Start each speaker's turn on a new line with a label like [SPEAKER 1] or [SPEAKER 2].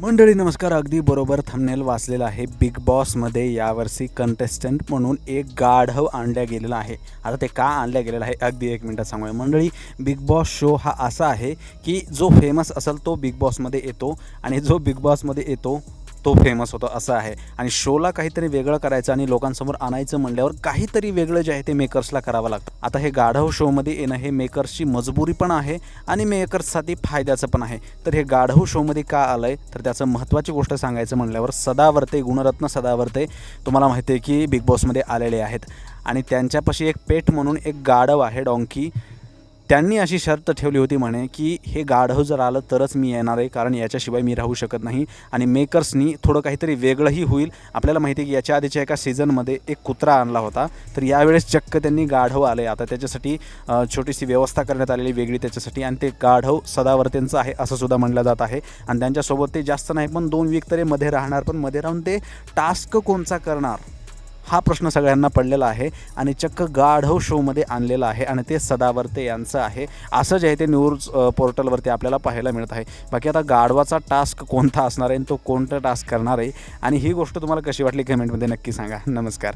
[SPEAKER 1] मंडळी नमस्कार. अगदी बरोबर थंबनेल वाचलेला आहे बिग बॉसमध्ये यावर्षी कंटेस्टंट म्हणून एक गाढव आणल्या गेलेला आहे. आता ते का आणल्या गेलेलं आहे? अगदी एक मिनटात सांगूया. मंडळी बिग बॉस शो हा असा आहे की जो फेमस असेल तो बिग बॉसमध्ये येतो आणि जो बिग बॉसमध्ये येतो तो फेमस होतो असं आहे. आणि शोला काहीतरी वेगळं करायचं आणि लोकांसमोर आणायचं म्हणल्यावर काहीतरी वेगळं जे आहे ते मेकर्सला करावं लागतं. आता हे गाढव शोमध्ये येणं हे मेकर्सची मजबुरी पण आहे आणि मेकर्ससाठी फायद्याचं पण आहे. तर हे गाढव शोमध्ये का आलं आहे तर त्याचं महत्त्वाची गोष्ट सांगायचं म्हणल्यावर सदावर्ते गुणरत्न सदावर्ते तुम्हाला माहिती आहे की बिग बॉसमध्ये आलेले आहेत. आणि त्यांच्यापाशी एक पेट म्हणून एक गाढव आहे डॉंकी त्यांनी अशी शर्त ठेवली होती म्हणे की हे गाढव जर आलं तरच मी येणार आहे कारण याच्याशिवाय मी राहू शकत नाही आणि मेकर्सनी थोडं काहीतरी वेगळंही होईल. आपल्याला माहिती आहे की याच्या आधीच्या एका सीझनमध्ये एक कुत्रा आणला होता. तर यावेळेस चक्क त्यांनी गाढव आले आता त्याच्यासाठी छोटीशी व्यवस्था करण्यात आलेली वेगळी त्याच्यासाठी आणि ते गाढव सदावर्तेंचं आहे असं सुद्धा म्हणलं जात आहे. आणि त्यांच्यासोबत ते जास्त नाही पण दोन वीक तरी मध्ये राहणार. पण मध्ये राहून ते टास्क कोणचा करणार? हा प्रश्न सगळ्यांना पडलेला आहे आणि चक्क गाढव शोमध्ये आणलेला आहे आणि ते सदावर्ते यांचं आहे. असं जे आहे ते न्यूज पोर्टलवरती आपल्याला पाहायला मिळत आहे. बाकी आता गाढवाचा टास्क कोणता असणार आहे आणि तो कोणता टास्क करणार आहे? आणि ही गोष्ट तुम्हाला कशी वाटली? कमेंटमध्ये नक्की सांगा. नमस्कार.